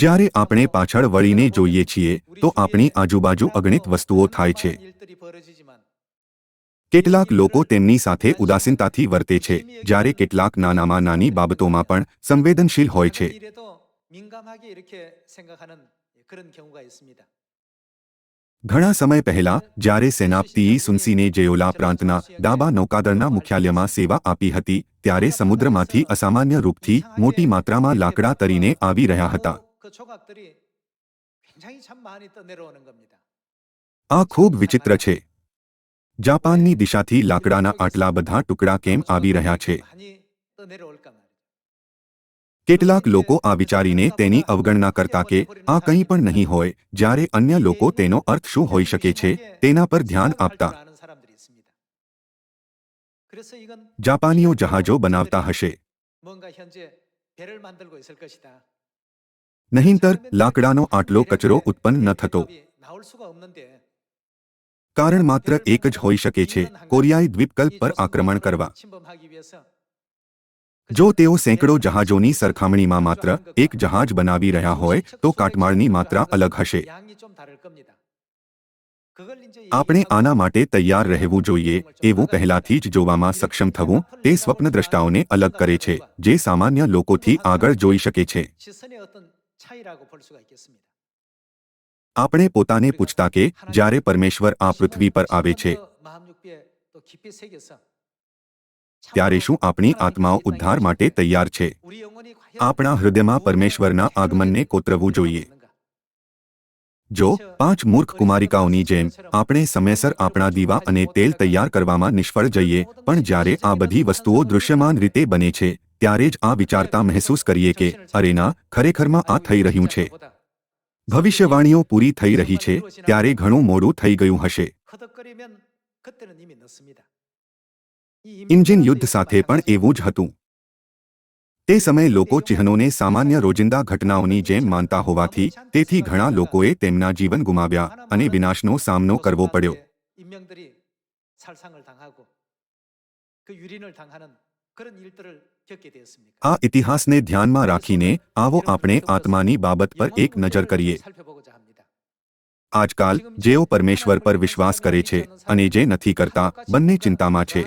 જ્યારે આપણે પાછળ વળીને જોઈએ છીએ, તો આપણી આજુબાજુ અગણિત વસ્તુઓ થાય છે. કેટલાક લોકો તેમની સાથે ઉદાસીનતાથી વર્તે છે, જ્યારે કેટલાક નાનામાં નાની બાબતોમાં પણ સંવેદનશીલ હોય છે. ઘણા સમય પહેલા, જ્યારે સેનાપતિએ સુનસીને જેઓલા પ્રાંતના ડાબા નૌકાદળના મુખ્યાલયમાં સેવા આપી હતી, ત્યારે સમુદ્રમાંથી અસામાન્ય રૂપથી મોટી માત્રામાં લાકડા તરીને આવી રહ્યા હતા. 그 조각들이 굉장히 참 많이 떠내려오는 겁니다. આ ખૂબ વિચિત્ર છે જાપાનની દિશાથી લાકડાના આટલા બધા ટુકડા કેમ આવી રહ્યા છે 많이 떠내려올까 말이죠. કેટલાક લોકો આ વિચારીને તેની અવગણના કરતા કે આ કંઈ પણ નહીં હોય જ્યારે અન્ય લોકો તેનો અર્થ શું હોઈ શકે છે તેના પર ધ્યાન આપતા 아는 사람들이 있습니다. 그래서 이건 જાપાનીઓ જહાજો બનાવતા હશે નહીંતર, લાકડાનો આટલો કચરો ઉત્પન્ન ન થતો. કારણ માત્ર એક જ હોઈ શકે છે, કોરિયાઈ દ્વીપકલ્પ પર આક્રમણ કરવા. જો તેઓ સેંકડો જહાજોની સરખામણીમાં માત્ર એક જહાજ બનાવી રહ્યા હોય, તો કાટમાળની માત્રા અલગ હશે. આપણે આના માટે તૈયાર રહેવું જોઈએ, એવું પહેલાથી જ જોવામાં સક્ષમ થવું, તે સ્વપ્નદ્રષ્ટાઓને અલગ કરે છે, જે સામાન્ય લોકોથી આગળ જોઈ શકે છે. આપણે પોતાને પૂછતા કે જ્યારે પરમેશ્વર આ પૃથ્વી પર આવે છે ત્યારે શું આપણી આત્માઓ ઉદ્ધાર માટે તૈયાર છે? આપણા હૃદયમાં પરમેશ્વરના આગમનને કોતરવું જોઈએ. જો પાંચ મૂર્ખ કુમારિકાઓની જેમ આપણે સમયસર આપણા દીવા અને તેલ તૈયાર કરવામાં નિષ્ફળ જઈએ પણ જ્યારે આ બધી વસ્તુઓ દૃશ્યમાન રીતે બને છે ત્યારે જ આ વિચારતા મહેસૂસ કરીએ કે અરેના ખરેખરમાં આ થઈ રહ્યું છે. ભવિષ્યવાણીઓ પૂરી થઈ રહી છે, ત્યારે ઘણું મોડું થઈ ગયું હશે. ઇન્જિન યુદ્ધ સાથે પણ એવું જ હતું. તે સમયે લોકો ચિહ્નોને સામાન્ય રોજિંદા ઘટનાઓની જેમ માનતા હોવાથી, તેથી ઘણા લોકોએ તેમના જીવન ગુમાવ્યા અને વિનાશનો સામનો કરવો પડ્યો. આ ઇતિહાસને ધ્યાનમાં રાખીને આવો આપણે આત્માની બાબત પર એક નજર કરીએ આજકાલ જેઓ પરમેશ્વર પર વિશ્વાસ કરે છે અને જે નથી કરતા બંને ચિંતામાં છે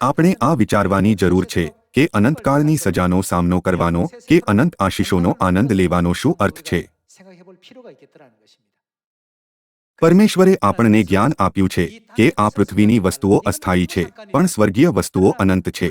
આપણે આ વિચારવાની જરૂર છે કે અનંતકાળની સજાનો સામનો કરવાનો કે અનંત આશીષોનો આનંદ લેવાનો શું અર્થ છે પરમેશ્વરે આપણને જ્ઞાન આપ્યું છે કે આ પૃથ્વીની વસ્તુઓ અસ્થાયી છે, પણ સ્વર્ગીય વસ્તુઓ અનંત છે.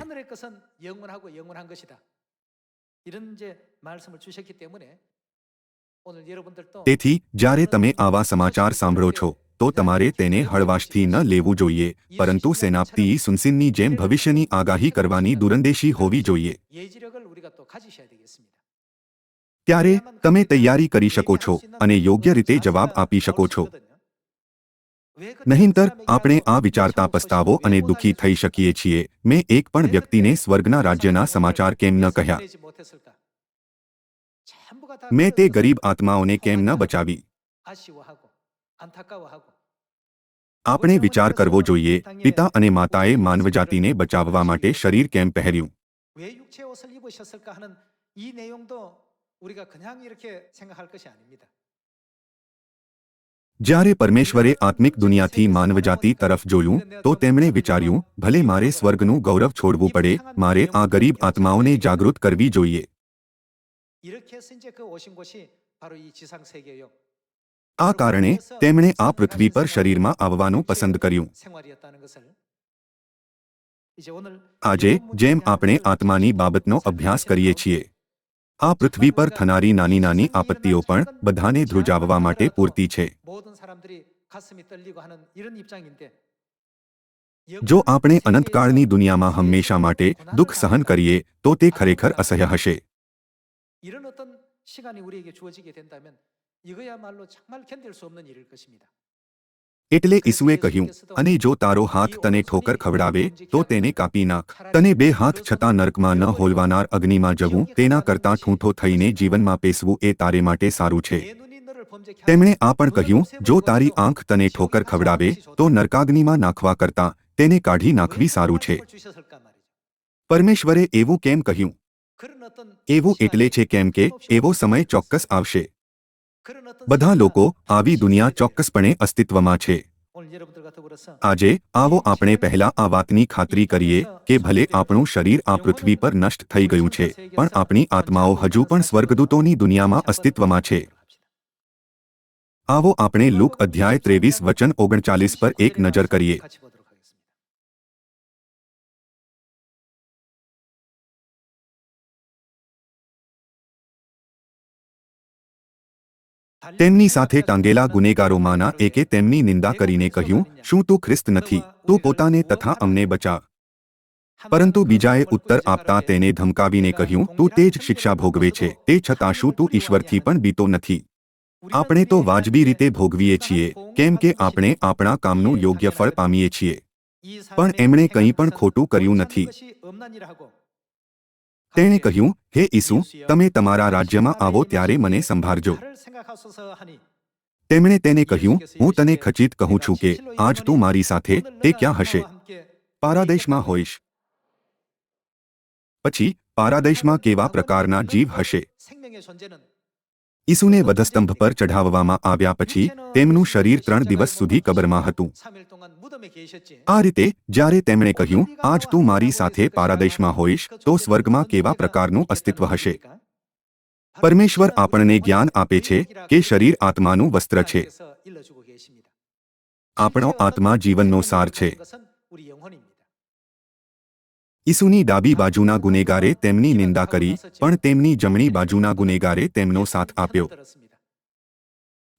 તેથી, જ્યારે તમે આવા સમાચાર સાંભળો છો, તો તમારે તેને હળવાશથી ન લેવું જોઈએ, પરંતુ સેનાપતિ સુનસિનની જેમ ભવિષ્યની આગાહી કરવાની દુરંદેશી હોવી જોઈએ. ત્યારે, તમે તૈયારી કરી શકો છો અને યોગ્ય રીતે જવાબ આપી શકો છો. નહીંતર આપણે આ વિચારતા પસ્તાવો અને દુઃખી થઈ શકીએ છીએ મેં એક પણ વ્યક્તિને સ્વર્ગના રાજ્યના સમાચાર કેમ ન કહ્યા મેં તે ગરીબ આત્માઓને કેમ ન બચાવી 아쉬워하고 안타까워하고 આપણે વિચાર કરવો જોઈએ પિતા અને માતાએ માનવજાતિને બચાવવા માટે શરીર કેમ પહેર્યું 왜 육체 옷을 입으셨을까 하는 이 내용도 우리가 그냥 이렇게 생각할 것이 아닙니다. જ્યારે પરમેશ્વરે આત્મિક દુનિયાથી માનવજાતિ તરફ જોયું તો તેમણે વિચાર્યું ભલે મારે સ્વર્ગનું ગૌરવ છોડવું પડે મારે આ ગરીબ આત્માઓને જાગૃત કરવી જોઈએ. આ કારણે તેમણે આ પૃથ્વી પર શરીરમાં આવવાનું પસંદ કર્યું. આજે જેમ આપણે આત્માની બાબતનો અભ્યાસ કરીએ છીએ. આ પૃથ્વી પર થનારી નાની નાની આપત્તિઓ પણ બધાને ધ્રુજાવવા માટે પૂરતી છે 모든 사람들이 가슴이 떨리고 하는 이런 입장인데 જો આપણે અનંતકાળની દુનિયામાં હંમેશા માટે દુઃખ સહન કરીએ તો તે ખરેખર અસહ્ય હશે 이런 어떤 시간이 우리에게 주어지게 된다면 이거야말로 정말 견딜 수 없는 일일 것입니다. એટલે ઈસુએ કહ્યું, અને જો તારો હાથ તને ઠોકર ખવડાવે, તો તેને કાપી નાખ. તને બે હાથ છતાં નર્કમાં ન હોલવાનાર અગ્નિમાં જવું, તેના કરતાં ઠૂંઠો થઈને જીવનમાં પેસવું એ તારે માટે સારું છે. તેમણે આ પણ કહ્યું, જો તારી આંખ તને ઠોકર ખવડાવે, તો નરકાગ્નિમાં નાખવા કરતાં તેને કાઢી નાખવી સારું છે. પરમેશ્વરે એવું કેમ કહ્યું? એવું એટલે છે કેમ કે એવો સમય ચોક્કસ આવશે. બધા લોકો આવી દુનિયા ચોક્કસપણે અસ્તિત્વમાં છે. આજે આવો આપણે પહેલા આ વાતની ખાતરી કરીએ કે ભલે આપણું શરીર આ પૃથ્વી પર નષ્ટ થઈ ગયું છે, પણ આપણી આત્માઓ હજુ પણ સ્વર્ગદૂતોની દુનિયામાં અસ્તિત્વમાં છે. આવો આપણે લુક અધ્યાય ત્રેવીસ વચન ઓગણચાલીસ પર એક નજર કરીએ. તેમની સાથે ટાંગેલા ગુનેગારોમાંના એકે તેમની નિંદા કરીને કહ્યું, શું તું ખ્રિસ્ત નથી? તું પોતાને તથા અમને બચા. પરંતુ બીજાએ ઉત્તર આપતા તેને ધમકાવીને કહ્યું, તું તે જ શિક્ષા ભોગવે છે. તે છતાં શું તું ઈશ્વરથી પણ બીતો નથી? આપણે તો વાજબી રીતે ભોગવીએ છીએ, કેમ કે આપણે આપણા કામનું યોગ્ય ફળ પામીએ છીએ. પણ એમણે કંઈ પણ ખોટું કર્યું નથી. તેણે કહ્યું હે ઈસુ તમે તમારા રાજ્યમાં આવો ત્યારે મને સંભાળજો. તેમણે તેને કહ્યું હું તને ખચિત કહું છું કે આજ તું મારી સાથે તે ક્યાં હશે? પારાદેશમાં હોઈશ. પછી પારાદેશમાં કેવા પ્રકારના જીવ હશે? ઈસુને વધસ્તંભ પર ચઢાવવામાં આવ્યા પછી તેમનું શરીર ત્રણ દિવસ સુધી કબરમાં હતું. આ રીતે, જ્યારે તેમણે કહ્યું, આજ તું મારી સાથે પારાદેશમાં હોઈશ, તો સ્વર્ગમાં કેવા પ્રકારનું અસ્તિત્વ હશે? પરમેશ્વર આપણને જ્ઞાન આપે છે કે શરીર આત્માનું વસ્ત્ર છે. આપણો આત્મા જીવનનો સાર છે. ઈસુની ડાબી બાજુના ગુનેગારે તેમની નિંદા કરી, પણ તેમની જમણી બાજુના ગુનેગારે તેમનો સાથ આપ્યો.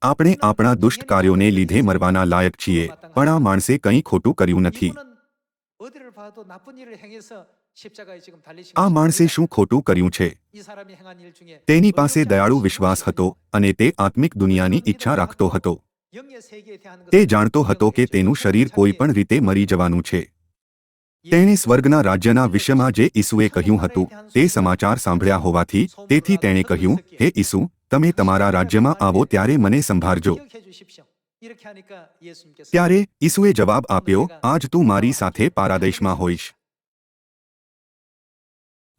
આપણે આપણા દુષ્ટ કાર્યોને લીધે મરવાના લાયક છીએ, પણ આ માણસે કંઈ ખોટું કર્યું નથી. આ માણસે શું ખોટું કર્યું છે? તેની પાસે દયાળુ વિશ્વાસ હતો અને તે આત્મિક દુનિયાની ઈચ્છા રાખતો હતો. તે જાણતો હતો કે તેનું શરીર કોઈ પણ રીતે મરી જવાનું છે. તેણે સ્વર્ગના રાજ્યના વિષયમાં જે ઈસુએ કહ્યું હતું, તે સમાચાર સાંભળ્યા હોવાથી તેથી તેણે કહ્યું, હે ઈસુ તમે તમારા રાજ્યમાં આવો ત્યારે મને સંભાળજો. ત્યારે ઈસુએ જવાબ આપ્યો, આજ તું મારી સાથે પારાદેશમાં હોઈશ.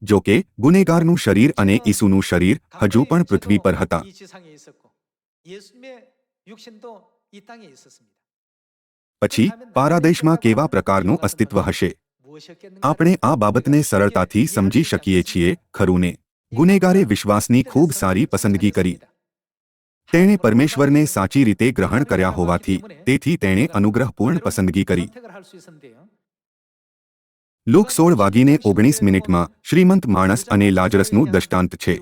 જો કે, ગુનેગારનું શરીર અને ઈસુનું શરીર હજુ પણ પૃથ્વી પર હતા. પછી, પારાદેશમાં કેવા પ્રકારનું અસ્તિત્વ હશે? આપણે આ બાબતને સરળતાથી સમજી શકીએ છીએ ખરું ને ગુનેગારે વિશ્વાસની ખૂબ સારી પસંદગી કરી. તેણે પરમેશ્વરને સાચી રીતે ગ્રહણ કર્યા હોવાથી તેથી તેણે અનુગ્રહપૂર્ણ પસંદગી કરી. લોક સોળ વાગીને ઓગણીસ મિનિટમાં શ્રીમંત માણસ અને લાજરસનું દૃષ્ટાંત છે.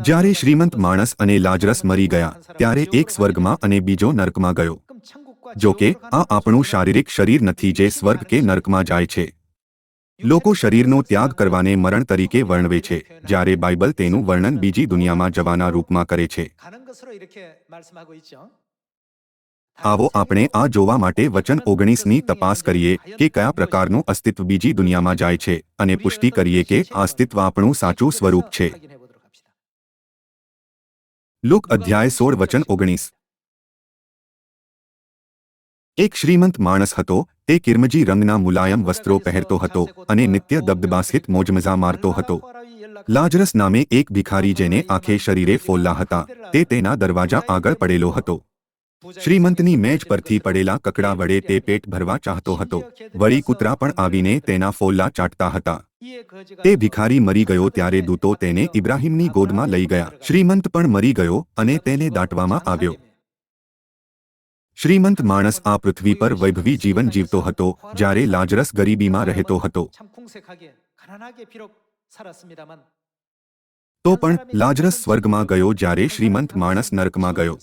જ્યારે શ્રીમંત માણસ અને લાજરસ મરી ગયા, ત્યારે એક સ્વર્ગમાં અને બીજો નર્કમાં ગયો. જો કે આ આપણું શારીરિક શરીર નથી જે સ્વર્ગ કે નર્કમાં જાય છે. લોકો શરીરનો ત્યાગ કરવાને મરણ તરીકે વર્ણવે છે, જ્યારે બાઇબલ તેનું વર્ણન બીજી દુનિયામાં જવાના રૂપમાં કરે છે. આવો આપણે આ જોવા માટે વચન ઓગણીસની તપાસ કરીએ કે કયા પ્રકારનું અસ્તિત્વ બીજી દુનિયામાં જાય છે અને પુષ્ટિ કરીએ કે આ અસ્તિત્વ આપણું સાચું સ્વરૂપ છે. લુક અધ્યાય સોળ વચન ઓગણીસ. એક શ્રીમંત માણસ હતો તે કિરમજી રંગના મુલાયમ વસ્ત્રો પહેરતો હતો અને નિત્ય દબદબા સ્થિત મોજમજા મારતો હતો. લાજરસ નામે એક ભિખારી જેને આખે શરીરે ફોલ્લા હતા, તે તેના દરવાજા આગળ પડેલો હતો. શ્રીમંતની મેજ પરથી પડેલા કકડા વડે તે પેટ ભરવા ચાહતો હતો. વળી કૂતરા પણ આવીને તેના ફોલ્લા ચાટતા હતા. તે ભિખારી મરી ગયો ત્યારે દૂતો તેને ઇબ્રાહિમની ગોદમાં લઈ ગયા. શ્રીમંત પણ મરી ગયો અને તેને દાટવામાં આવ્યો. શ્રીમંત માણસ આ પૃથ્વી પર વૈભવી જીવન જીવતો હતો, જ્યારે લાજરસ ગરીબીમાં રહેતો હતો. તો પણ લાજરસ સ્વર્ગમાં ગયો જ્યારે શ્રીમંત માણસ નરકમાં ગયો.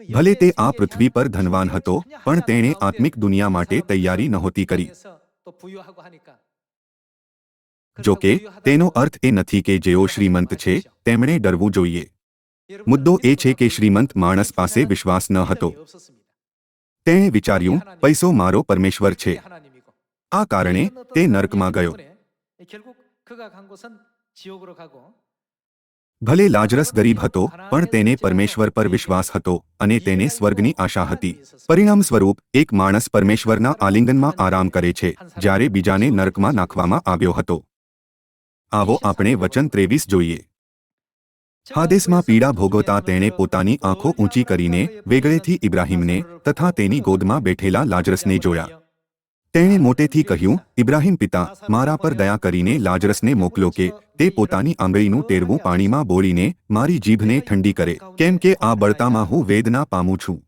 ભલે તે આ પૃથ્વી પર ધનવાન હતો, પણ તેણે આત્મિક દુનિયા માટે તૈયારી નહોતી કરી. જો કે તેનો અર્થ એ નથી કે જેઓ શ્રીમંત છે, તેમણે ડરવું જોઈએ. મુદ્દો એ છે કે શ્રીમંત માણસ પાસે વિશ્વાસ ન હતો. તેણે વિચાર્યું પૈસો મારો પરમેશ્વર છે. આ કારણે તે નર્કમાં ગયો. ભલે લાજરસ ગરીબ હતો પણ તેને પરમેશ્વર પર વિશ્વાસ હતો અને તેને સ્વર્ગની આશા હતી. પરિણામ સ્વરૂપ એક માણસ પરમેશ્વરના આલિંગનમાં આરામ કરે છે જ્યારે બીજાને નર્કમાં નાખવામાં આવ્યો હતો. આવો આપણે વચન ત્રેવીસ જોઈએ. હાદેસમાં પીડા ભોગવતા તેણે પોતાની આંખો ઊંચી કરીને વેગળેથી ઇબ્રાહીમને તથા તેની ગોદમાં બેઠેલા લાજરસને જોયા. તેણે મોટેથી કહ્યું, ઇબ્રાહીમ પિતા, મારા પર દયા કરીને લાજરસને મોકલો કે તે પોતાની આંગળીનું ટેરવું પાણીમાં બોળીને મારી જીભને ઠંડી કરે, કેમ કે આ બળતામાં હું વેદના પામું છું.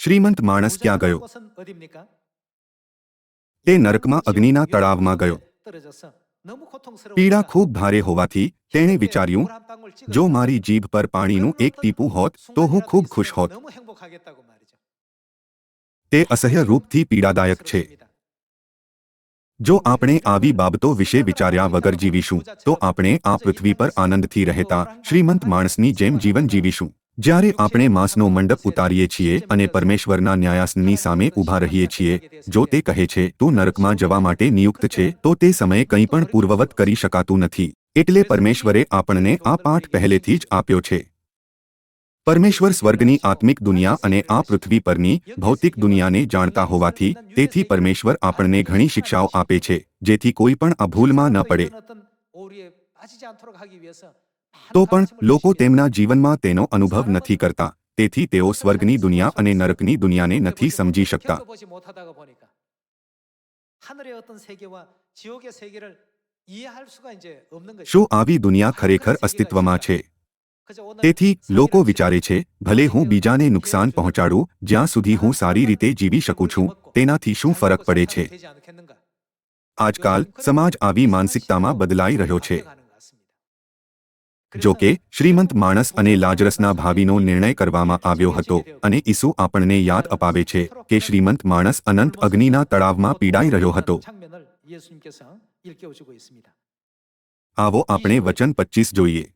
શ્રીમંત માણસ ક્યાં ગયો? તે નરકમાં અગ્નિના તળાવમાં ગયો. પીડા ખૂબ ભારે હોવાથી તેણે વિચાર્યું, જો મારી જીભ પર પાણીનું એક ટીપું હોત, તો હું ખૂબ ખુશ હોત. તે અસહ્ય રૂપથી પીડાદાયક છે. જો આપણે આવી બાબતો વિશે વિચાર્યા વગર જીવીશું, તો આપણે આ પૃથ્વી પર આનંદથી રહેતા શ્રીમંત માણસની જેમ જીવન જીવીશું. જ્યારે આપણે માંસનો મંડપ ઉતારીએ છીએ અને પરમેશ્વરના ન્યાયાસની સામે ઊભા રહીએ છીએ, જો તે કહે છે, તું નરકમાં જવા માટે નિયુક્ત છે, તો તે સમયે કંઈ પણ પૂર્વવત કરી શકાતું નથી. એટલે પરમેશ્વરે આપણને આ પાઠ પહેલેથી જ આપ્યો છે. પરમેશ્વર સ્વર્ગની આત્મિક દુનિયા અને આ પૃથ્વી પરની ભૌતિક દુનિયાને જાણતા હોવાથી તેથી પરમેશ્વર આપણને ઘણી શિક્ષાઓ આપે છે, જેથી કોઈ પણ આ ન પડે. તો પણ લોકો તેમના જીવનમાં તેનો અનુભવ નથી કરતા, તેથી તેઓ સ્વર્ગની દુનિયા અને નરકની દુનિયાને નથી સમજી શકતા. શું આવી દુનિયા ખરેખર અસ્તિત્વમાં છે તેથી લોકો વિચારે છે ભલે હું બીજાને નુકસાન પહોંચાડું જ્યાં સુધી હું સારી રીતે જીવી શકું છું તેનાથી શું ફરક પડે છે આજકાલ સમાજ આવી માનસિકતામાં બદલાઈ રહ્યો છે જો કે શ્રીમંત માણસ અને લાજરસના ભાવિનો નિર્ણય કરવામાં આવ્યો હતો અને ઈસુ આપણને યાદ અપાવે છે કે શ્રીમંત માણસ અનંત અગ્નિના તળાવમાં પીડાઈ રહ્યો હતો આવો આપણે વચન પચીસ જોઈએ.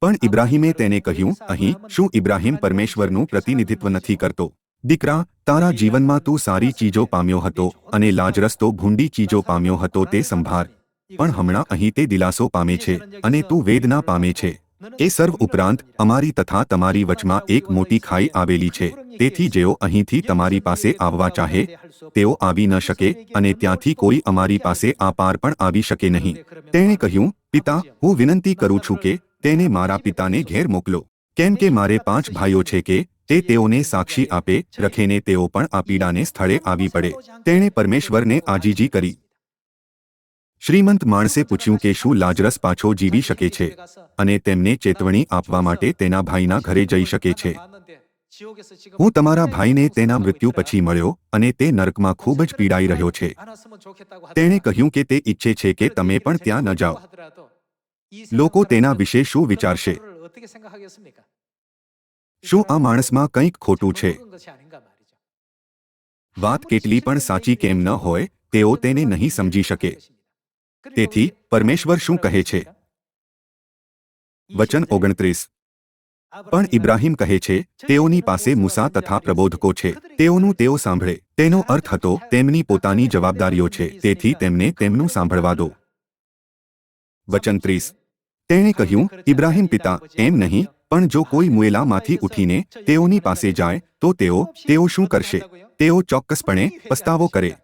પણ ઇબ્રાહીમે તેને કહ્યું અહીં શું ઇબ્રાહીમ પરમેશ્વરનું પ્રતિનિધિત્વ નથી કરતો? દીકરા તારા જીવનમાં તું સારી ચીજો પામ્યો હતો અને લાજરસ્તો ભૂંડી ચીજો પામ્યો હતો તે સંભાર પણ હમણાં અહીં તે દિલાસો પામે છે અને તું વેદના પામે છે. એ સર્વ ઉપરાંત અમારી તથા તમારી વચમાં એક મોટી ખાઈ આવેલી છે. તેથી જેઓ અહીંથી તમારી પાસે આવવા ચાહે તેઓ આવી ન શકે અને ત્યાંથી કોઈ અમારી પાસે આ પાર પણ આવી શકે નહીં. તેણે કહ્યું પિતા હું વિનંતી કરું છું કે તેને મારા પિતાને ઘેર મોકલો. કેમ કે મારે પાંચ ભાઈઓ છે કે તે તેઓને સાક્ષી આપે રખેને તેઓ પણ આ પીડાને સ્થળે આવી પડે. તેણે પરમેશ્વરને આજીજી કરી. શ્રીમંત માણસે પૂછ્યું કે શું લાજરસ પાછો જીવી શકે છે? અને તેમને ચેતવણી આપવા માટે તેના ભાઈના ઘરે જઈ શકે છે. હું તમારા ભાઈને તેના મૃત્યુ પછી મળ્યો અને તે નરકમાં ખૂબ જ પીડાઈ રહ્યો છે. તેણે કહ્યું કે તે ઈચ્છે છે કે તમે પણ ત્યાં ન જાઓ. લોકો તેના વિશે શું વિચારશે? શું આ માણસમાં કંઈક ખોટું છે? વાત કેટલી પણ સાચી કેમ ન હોય, તેઓ તેને નહીં સમજી શકે. તેથી પરમેશ્વર શું કહે છે? વચન ઓગણત્રીસ. પણ ઇબ્રાહીમ કહે છે, તેઓની પાસે મુસા તથા પ્રબોધકો છે. તેઓનું તેઓ સાંભળે. તેનો અર્થ હતો, તેમની પોતાની જવાબદારીઓ છે. તેથી તેમને તેમનું સાંભળવા દો. વચન ત્રીસ. તેણે કહ્યું, ઇબ્રાહીમ પિતા, એમ નહીં, પણ જો કોઈ મુએલામાંથી ઉઠીને તેઓની પાસે જાય, તો તેઓ તેઓ શું કરશે? તેઓ ચોક્કસપણે પસ્તાવો કરે.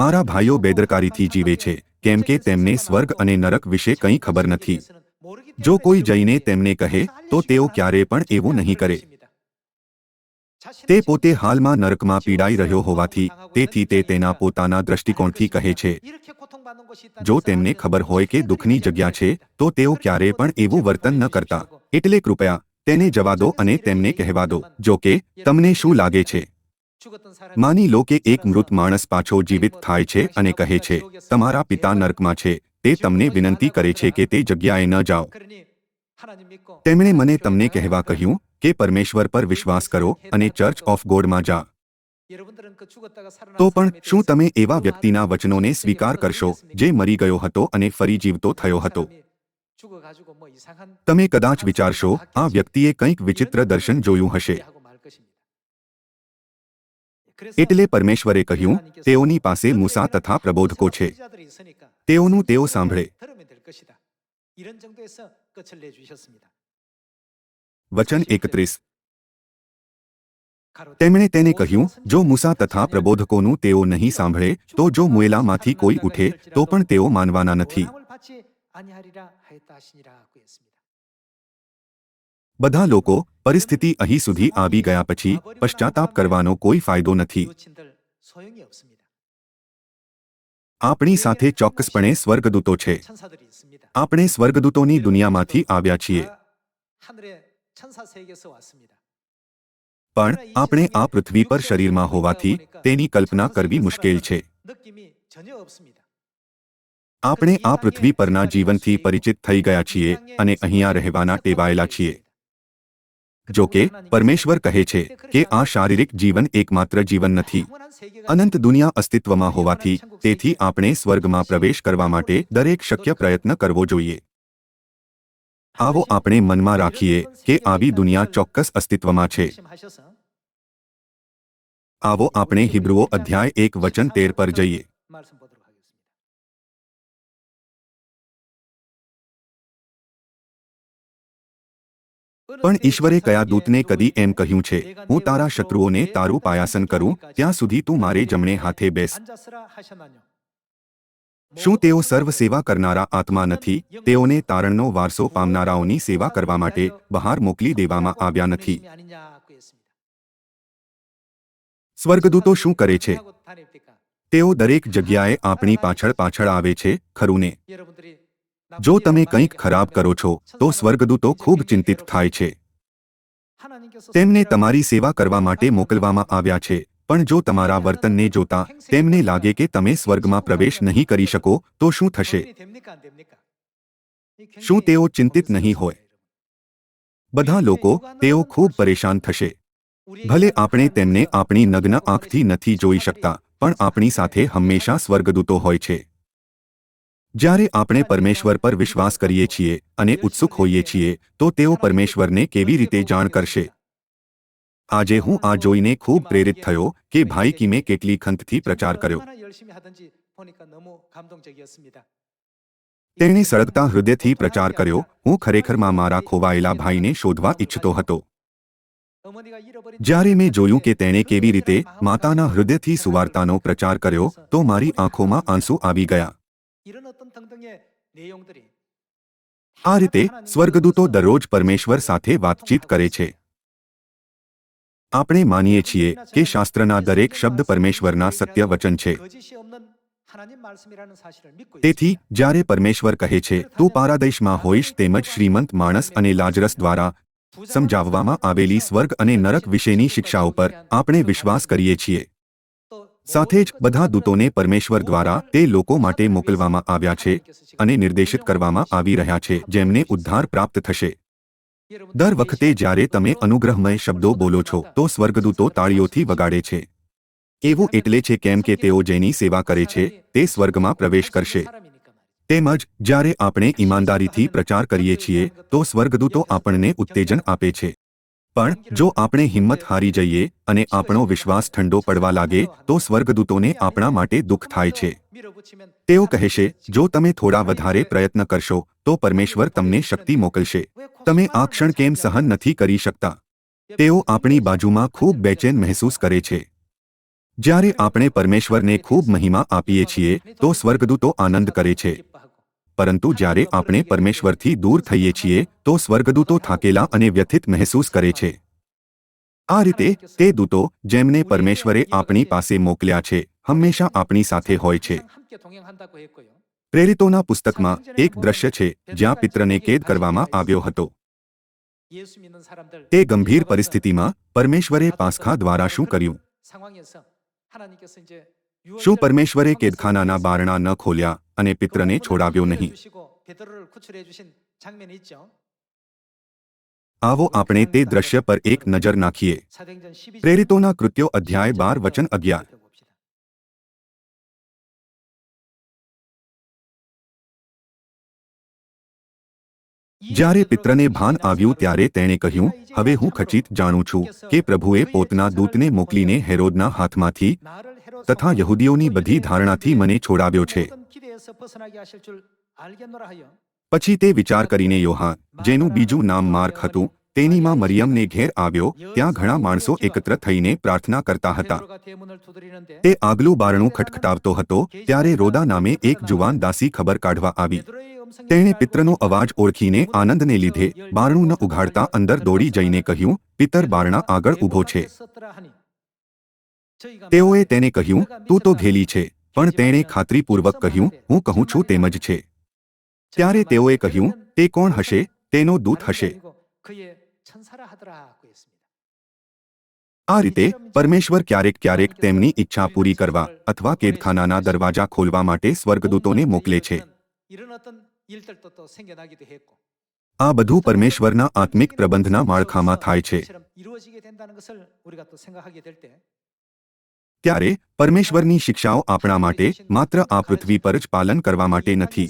મારા ભાઈઓ બેદરકારીથી જીવે છે, કેમ કે તેમને સ્વર્ગ અને નરક વિશે કંઈ ખબર નથી. જો કોઈ જઈને તેમને કહે, તો તેઓ ક્યારે પણ એવું નહીં કરે. તે પોતે હાલમાં નરકમાં પીડાઈ રહ્યો હોવાથી, તેથી તે તેના પોતાના દ્રષ્ટિકોણથી કહે છે. જો તેમને ખબર હોય કે દુઃખની જગ્યા છે, તો તેઓ ક્યારે પણ એવું વર્તન ન કરતા. એટલે કૃપયા તેને જવા દો અને તેમને કહેવા દો, જો કે, તમને શું લાગે છે? માની લો કે એક મૃત માણસ પાછો જીવિત થાય છે અને કહે છે તમારા પિતા નર્કમાં છે. તે તમને વિનંતી કરે છે કે તે જગ્યાએ ન જાઓ. તેમણે મને તમને કહેવા કહ્યું કે પરમેશ્વર પર વિશ્વાસ કરો અને ચર્ચ ઓફ ગોડમાં જા. તો પણ શું તમે એવા વ્યક્તિના વચનોને સ્વીકાર કરશો જે મરી ગયો હતો અને ફરી જીવતો થયો હતો? તમે કદાચ વિચારશો આ વ્યક્તિએ કંઈક વિચિત્ર દર્શન જોયું હશે. એટલે પરમેશ્વરે કહ્યું, તેઓની પાસે મૂસા તથા પ્રબોધકો છે. તેઓનું તેઓ સાંભળે. વચન એકત્રીસ. તેમણે તેને કહ્યું, જો મૂસા તથા પ્રબોધકોનું તેઓ નહીં સાંભળે, તો જો મુએલામાંથી કોઈ ઉઠે, તો પણ તેઓ માનવાના નથી. બધા લોકો પરિસ્થિતિ અહીં સુધી આવી ગયા પછી પશ્ચાતાપ કરવાનો કોઈ ફાયદો નથી. આપણી સાથે ચોક્કસપણે સ્વર્ગદૂતો છે. આપણે સ્વર્ગદૂતોની દુનિયામાંથી આવ્યા છીએ. પણ આપણે આ પૃથ્વી પર શરીરમાં હોવાથી તેની કલ્પના કરવી મુશ્કેલ છે. આપણે આ પૃથ્વી પરના જીવનથી પરિચિત થઈ ગયા છીએ અને અહીંયા રહેવાના ટેવાયેલા છીએ. જો કે, પરમેશ્વર કહે છે કે આ શારીરિક જીવન એકમાત્ર જીવન નથી. અનંત દુનિયા અસ્તિત્વમાં હોવાથી તેથી આપણે સ્વર્ગમાં પ્રવેશ કરવા માટે દરેક શક્ય પ્રયત્ન કરવો જોઈએ. આવો આપણે મનમાં રાખીએ કે આવી દુનિયા ચોક્કસ અસ્તિત્વમાં છે. આવો આપણે હિબ્રુઓ અધ્યાય એક વચન તેર પર જઈએ. પણ ઈશ્વરે કયા દૂતને કદી એમ કહ્યું છે, હું તારા શત્રુઓને તારું પાયાસન કરું, ત્યાં સુધી તું મારે જમણે હાથે બેસ. શું તેઓ સર્વ સેવા કરનારા આત્મા નથી? તેઓને તારણનો વારસો પામનારાઓની સેવા કરવા માટે બહાર મોકલી દેવામાં આવ્યા નથી. સ્વર્ગદૂતો શું કરે છે? તેઓ દરેક જગ્યાએ આપણી પાછળ પાછળ આવે છે ખરું ને જો તમે કંઈક ખરાબ કરો છો, તો સ્વર્ગદૂતો ખૂબ ચિંતિત થાય છે. તેમને તમારી સેવા કરવા માટે મોકલવામાં આવ્યા છે, પણ જો તમારા વર્તનને જોતા તેમને લાગે કે તમે સ્વર્ગમાં પ્રવેશ નહીં કરી શકો, તો શું થશે? શું તેઓ ચિંતિત નહીં હોય? બધા લોકો તેઓ ખૂબ પરેશાન થશે. ભલે આપણે તેમને આપણી નગ્ન આંખથી નથી જોઈ શકતા, પણ આપણી સાથે હંમેશા સ્વર્ગદૂતો હોય છે. જ્યારે આપણે પરમેશ્વર પર વિશ્વાસ કરીએ છીએ અને ઉત્સુક હોઈએ છીએ, તો તેઓ પરમેશ્વરને કેવી રીતે જાણ કરશે? આજે હું આ જોઈને ખૂબ પ્રેરિત થયો કે ભાઈ કિમે કેટલી ખંતથી પ્રચાર કર્યો. તેણે સળગતા હૃદયથી પ્રચાર કર્યો, હું ખરેખરમાં મારા ખોવાયેલા ભાઈને શોધવા ઈચ્છતો હતો. જ્યારે મેં જોયું કે તેણે કેવી રીતે માતાના હૃદયથી સુવાર્તાનો પ્રચાર કર્યો, તો મારી આંખોમાં આંસુ આવી ગયા. આ રીતે સ્વર્ગદૂતો દરરોજ પરમેશ્વર સાથે વાતચીત કરે છે. આપણે માનીએ છીએ કે શાસ્ત્રના દરેક શબ્દ પરમેશ્વરના સત્ય વચન છે. તેથી જ્યારે પરમેશ્વર કહે છે તું પારાદેશમાં હોઈશ તેમજ શ્રીમંત માણસ અને લાજરસ દ્વારા સમજાવવામાં આવેલી સ્વર્ગ અને નરક વિશેની શિક્ષાઓ પર આપણે વિશ્વાસ કરીએ છીએ. સાથે જ બધા દૂતોને પરમેશ્વર દ્વારા તે લોકો માટે મોકલવામાં આવ્યા છે અને નિર્દેશિત કરવામાં આવી રહ્યા છે, જેમને ઉદ્ધાર પ્રાપ્ત થશે. દર વખતે જ્યારે તમે અનુગ્રહમય શબ્દો બોલો છો, તો સ્વર્ગદૂતો તાળીઓથી વગાડે છે. એવું એટલે છે કેમ કે તેઓ જેની સેવા કરે છે, તે સ્વર્ગમાં પ્રવેશ કરશે. તેમજ, જ્યારે આપણે ઈમાનદારીથી પ્રચાર કરીએ છીએ, તો સ્વર્ગદૂતો આપણને ઉત્તેજન આપે છે. પણ જો આપણે હિંમત હારી જઈએ અને આપણો વિશ્વાસ ઠંડો પડવા લાગે, તો સ્વર્ગદૂતોને આપણા માટે દુઃખ થાય છે. તેઓ કહેશે, જો તમે થોડા વધારે પ્રયત્ન કરશો, તો પરમેશ્વર તમને શક્તિ મોકલશે. તમે આ ક્ષણ કેમ સહન નથી કરી શકતા? તેઓ આપણી બાજુમાં ખૂબ બેચેન મહેસૂસ કરે છે. જ્યારે આપણે પરમેશ્વરને ખૂબ મહિમા આપીએ છીએ, તો સ્વર્ગદૂતો આનંદ કરે છે. પરંતુ જ્યારે આપણે પરમેશ્વરથી દૂર થઈએ છીએ, તો સ્વર્ગદૂતો થાકેલા અને વ્યથિત મહેસૂસ કરે છે. આ રીતે, તે દૂતો, જેમને પરમેશ્વરે આપણી પાસે મોકલ્યા છે, હંમેશા આપણી સાથે હોય છે. પ્રેરિતોના પુસ્તકમાં એક દ્રશ્ય છે, જ્યાં પિત્રને કેદ કરવામાં આવ્યો હતો. તે ગંભીર પરિસ્થિતિમાં, પરમેશ્વરે પાસખા દ્વારા શું કર્યું? શું પરમેશ્વરે કેદખાનાના બારણા ન ખોલ્યા? અને પિત્રને છોડાવ્યો નહીં આવો આપણે તે દ્રશ્ય પર એક નજર નાખીએ પ્રેરિતોના કૃત્યો અધ્યાય બાર વચન અગિયાર જ્યારે પિત્રને ભાન આવ્યું ત્યારે તેણે કહ્યું હવે હું ખચિત જાણું છું કે પ્રભુએ પોતના દૂતને મોકલીને હેરોદના હાથમાંથી તથા યહૂદીઓની બધી ધારણાથી મને છોડાવ્યો છે. પછી તે વિચાર કરીને યોહાન, જેનું બીજું નામ માર્ક હતું તેની માં મરિયમને ઘેર આવ્યો, ત્યાં ઘણા માણસો એકત્ર થઈને પ્રાર્થના કરતા હતા. તે આગલું બારણું ખટખટાવતો હતો, ત્યારે રોદા નામે એક જુવાન દાસી ખબર કાઢવા આવી. તેણે પિત્રનો અવાજ ઓળખીને આનંદને લીધે બારણું ન ઉઘાડતા અંદર દોડી જઈને કહ્યું, પિતર બારણા આગળ ઊભો છે. તેઓએ તેને કહ્યું તું તો ઘેલી છે પણ તેણે ખાતરીપૂર્વક કહ્યું હું કહું છું તેમ જ છે ત્યારે તેઓએ કહ્યું તે કોણ હશે તેનો દૂત હશે આ રીતે પરમેશ્વર ક્યારેક ક્યારેક તેમની ઈચ્છા પૂરી કરવા અથવા કેદખાનાના દરવાજા ખોલવા માટે સ્વર્ગદૂતોને મોકલે છે આ બધું પરમેશ્વરના આત્મિક પ્રબંધના માળખામાં થાય છે ત્યારે પરમેશ્વરની શિક્ષાઓ આપણા માટે માત્ર આ પૃથ્વી પર જ પાલન કરવા માટે નથી.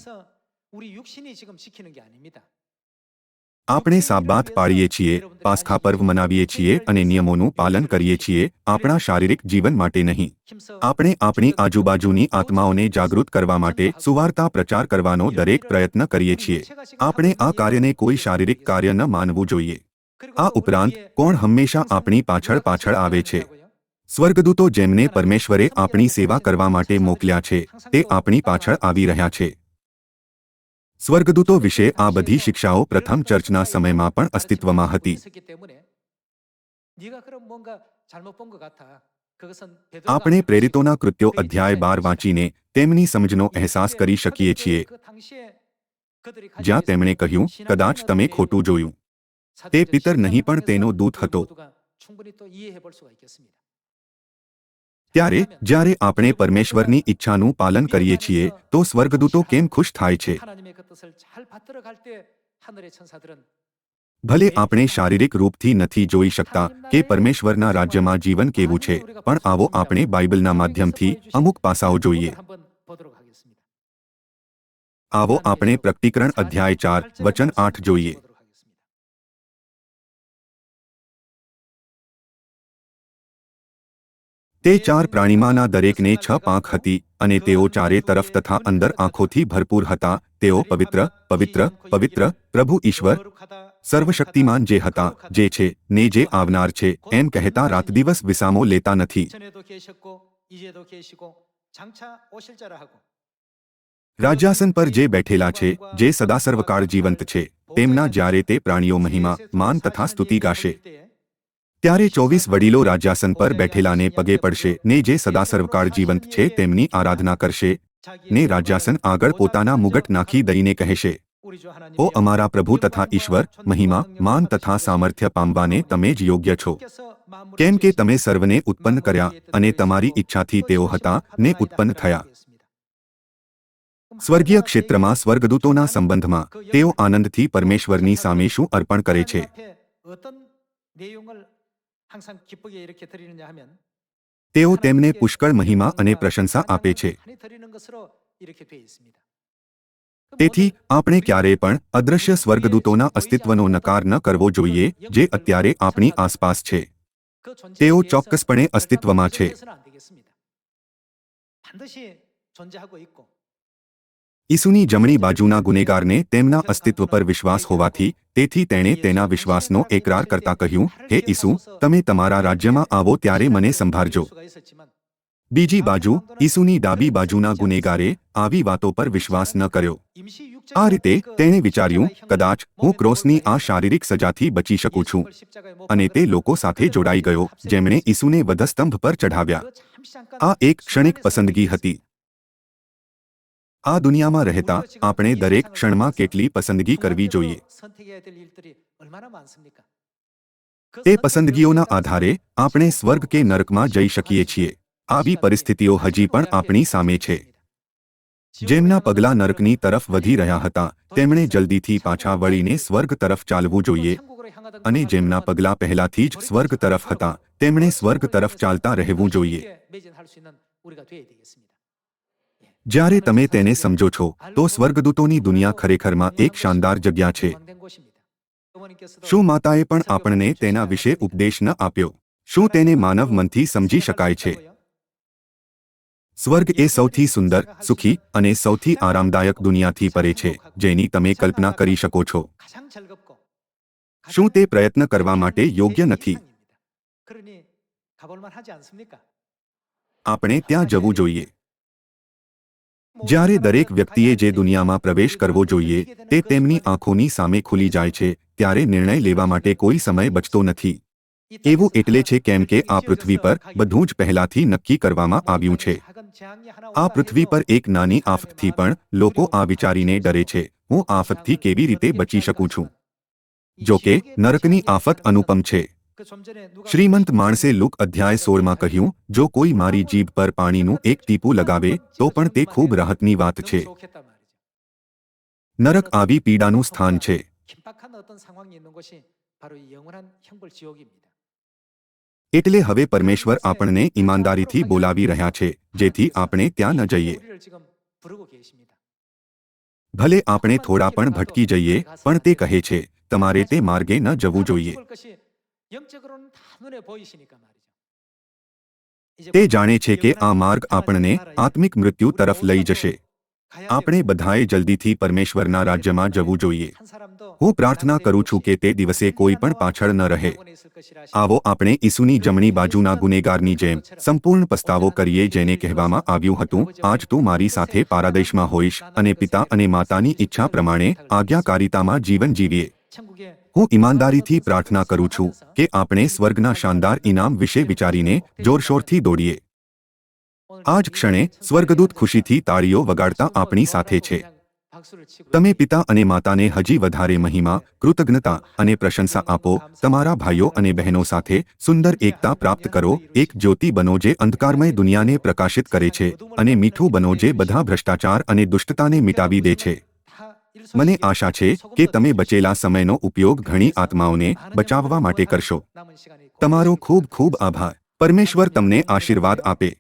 આપણે સાબાત પાડીએ છીએ પાસખા પર્વ મનાવીએ છીએ અને નિયમોનું પાલન કરીએ છીએ આપણા શારીરિક જીવન માટે નહીં. આપણે આપણી આજુબાજુની આત્માઓને જાગૃત કરવા માટે સુવાર્તા પ્રચાર કરવાનો દરેક પ્રયત્ન કરીએ છીએ. આપણે આ કાર્યને કોઈ શારીરિક કાર્ય ન માનવું જોઈએ. આ ઉપરાંત કોણ હંમેશા આપણી પાછળ પાછળ આવે છે. સ્વર્ગદૂતો જેમને પરમેશ્વરે આપણી સેવા કરવા માટે મોકલ્યા છે તે આપણી પાછળ આવી રહ્યા છે. સ્વર્ગદૂતો વિશે આ બધી શિક્ષાઓ પ્રથમ ચર્ચના સમયમાં પણ અસ્તિત્વમાં હતી. આપણે પ્રેરિતોના કૃત્યો અધ્યાય બાર વાંચીને તેમની સમજનો અહેસાસ કરી શકીએ છીએ. જ્યાં તેમણે કહ્યું કદાચ તમે ખોટું જોયું. તે પિતર નહીં પણ તેનો દૂત હતો. ત્યારે, જ્યારે આપણે પરમેશ્વરની ઈચ્છાનું પાલન કરીએ છીએ, તો સ્વર્ગદૂતો કેમ ખુશ થાય છે? ભલે આપણે શારીરિક રૂપથી નથી જોઈ શકતા કે પરમેશ્વરના રાજ્યમાં જીવન કેવું છે, પણ આવો આપણે બાઇબલના માધ્યમથી અમુક પાસાઓ જોઈએ. આવો આપણે પ્રકટીકરણ અધ્યાય ચાર, વચન આઠ જોઈએ. તે ચાર પ્રાણીમાંના દરેકને છ પાંખ હતી અને તેઓ ચારે તરફ તથા અંદર આંખોથી ભરપૂર હતા તેઓ પવિત્ર પવિત્ર પવિત્ર પ્રભુ ઈશ્વર સર્વશક્તિમાન જે હતા જે છે ને જે આવનાર છે એમ કહેતા રાત દિવસ વિસામો લેતા નથી રાજાસન પર જે બેઠેલા છે જે સદા સર્વકાળ જીવંત છે તેમના જ્યારે તે પ્રાણીઓ મહિમા માન તથા સ્તુતિ ગાશે ત્યારે ચોવીસ વડીલો રાજ્યાસન પર બેઠેલાને પગે પડશે ને જે સદા સર્વકાળ જીવંત છે તેમની આરાધના કરશે ને રાજ્યાસન આગળ પોતાના મુગટ નાખી દઈને કહેશે, ઓ અમારા પ્રભુ તથા ઈશ્વર, મહિમા, માન તથા સામર્થ્ય પામવાને તમે જ યોગ્ય છો. કેમ કે તમે સર્વને ઉત્પન્ન કર્યા અને તમારી ઈચ્છાથી તેઓ હતા ને ઉત્પન્ન થયા. સ્વર્ગીય ક્ષેત્રમાં સ્વર્ગદૂતોના સંબંધમાં તેઓ આનંદથી પરમેશ્વરની સામે શું અર્પણ કરે છે? તેઓ તેમને પુષ્કળ મહિમા અને પ્રશંસા આપે છે. તેથી આપણે ક્યારેય પણ અદૃશ્ય સ્વર્ગદૂતોના અસ્તિત્વનો નકાર ન કરવો જોઈએ જે અત્યારે આપણી આસપાસ છે. તેઓ ચોક્કસપણે અસ્તિત્વમાં છે. ઈસુની જમણી બાજુના ગુનેગારને તેમના અસ્તિત્વ પર વિશ્વાસ હોવાથી તેથી તેણે તેના વિશ્વાસનો એકરાર કરતા કહ્યું, હે ઈસુ, તમે તમારા રાજ્યમાં આવો ત્યારે મને સંભાળજો. બીજી બાજુ, ઈસુની ડાબી બાજુના ગુનેગારે આવી વાતો પર વિશ્વાસ ન કર્યો. આ રીતે તેણે વિચાર્યું, કદાચ હું ક્રોસની આ શારીરિક સજાથી બચી શકું છું. અને તે લોકો સાથે જોડાઈ ગયો, જેમણે ઈસુને વધસ્તંભ પર ચઢાવ્યા. આ એક ક્ષણિક પસંદગી હતી. આ દુનિયામાં રહેતા આપણે દરેક ક્ષણમાં કેટલી પસંદગી કરવી જોઈએ? તે પસંદગીઓના આધારે આપણે સ્વર્ગ કે નરકમાં જઈ શકીએ છીએ. આવી પરિસ્થિતિઓ હજી પણ આપણી સામે છે. જેમના પગલાં નરકની તરફ વધી રહ્યા હતા, તેમણે જલ્દીથી પાછા વળીને સ્વર્ગ તરફ ચાલવું જોઈએ. અને જેમના પગલાં પહેલાથી જ સ્વર્ગ તરફ હતા, તેમણે સ્વર્ગ તરફ ચાલતા રહેવું જોઈએ. જ્યારે તમે તેને સમજો છો, તો સ્વર્ગદૂતોની દુનિયા ખરેખરમાં એક શાનદાર જગ્યા છે. શું માતાએ પણ આપણને તેના વિશે ઉપદેશ ન આપ્યો? શું તેને માનવ મનથી સમજી શકાય છે? સ્વર્ગ એ સૌથી સુંદર, સુખી અને સૌથી આરામદાયક દુનિયાથી પરે છે, જેની તમે કલ્પના કરી શકો છો. શું તે પ્રયત્ન કરવા માટે યોગ્ય નથી? આપણે ત્યાં જવું જોઈએ. જ્યારે દરેક વ્યક્તિએ જે દુનિયામાં પ્રવેશ કરવો જોઈએ, તે તેમની આંખોની સામે ખુલી જાય છે, ત્યારે નિર્ણય લેવા માટે કોઈ સમય બચતો નથી. એવું એટલે છે કેમ કે આ પૃથ્વી પર બધું જ પહેલાથી નક્કી કરવામાં આવ્યું છે. આ પૃથ્વી પર એક નાની આફતથી પણ લોકો આ વિચારીને ડરે છે, હું આફતથી કેવી રીતે બચી શકું છું? જો કે નરકની આફત અનુપમ છે. શ્રીમંત માણસે લુક અધ્યાય સોળમાં કહ્યું જો કોઈ મારી જીભ પર પાણીનું એક ટીપું લગાવે તો પણ તે ખૂબ રાહતની વાત છે. નરક આવી પીડાનું સ્થાન છે. એટલે હવે પરમેશ્વર આપણને ઈમાનદારીથી બોલાવી રહ્યા છે જેથી આપણે ત્યાં ન જઈએ. ભલે આપણે થોડા પણ ભટકી જઈએ પણ તે કહે છે તમારે તે માર્ગે ન જવું જોઈએ. તે જાણે છે કે આ માર્ગ આપણને આત્મિક મૃત્યુ તરફ લઈ જશે આપણે બધાએ જલ્દીથી પરમેશ્વરના રાજ્યમાં જવું જોઈએ હું પ્રાર્થના કરું છું કે તે દિવસે કોઈ પણ પાછળ ન રહે આવો આપણે ઈસુની જમણી બાજુના ગુનેગારની જેમ સંપૂર્ણ પસ્તાવો કરીએ જેને કહેવામાં આવ્યું હતું આજ તું મારી સાથે પારાદેશમાં હોઈશ અને પિતા અને માતાની ઈચ્છા પ્રમાણે આજ્ઞાકારિતામાં જીવન જીવીએ હું ઈમાનદારીથી પ્રાર્થના કરું છું કે આપણે સ્વર્ગના શાનદાર ઇનામ વિશે વિચારીને જોરશોરથી દોડીએ. આ જ ક્ષણે સ્વર્ગદૂત ખુશીથી તાળીઓ વગાડતા આપણી સાથે છે. તમે પિતા અને માતાને હજી વધારે મહિમા, કૃતજ્ઞતા અને પ્રશંસા આપો, તમારા ભાઈઓ અને બહેનો સાથે સુંદર એકતા પ્રાપ્ત કરો, એક જ્યોતિ બનો જે અંધકારમય દુનિયાને પ્રકાશિત કરે છે અને મીઠું બનો જે બધા ભ્રષ્ટાચાર અને દુષ્ટતાને મિટાવી દે છે. મને આશા છે કે તમે બચેલા સમયનો ઉપયોગ ઘણી આત્માઓને બચાવવા માટે કરશો. તમારો ખૂબ ખૂબ આભાર. પરમેશ્વર તમને આશીર્વાદ આપે.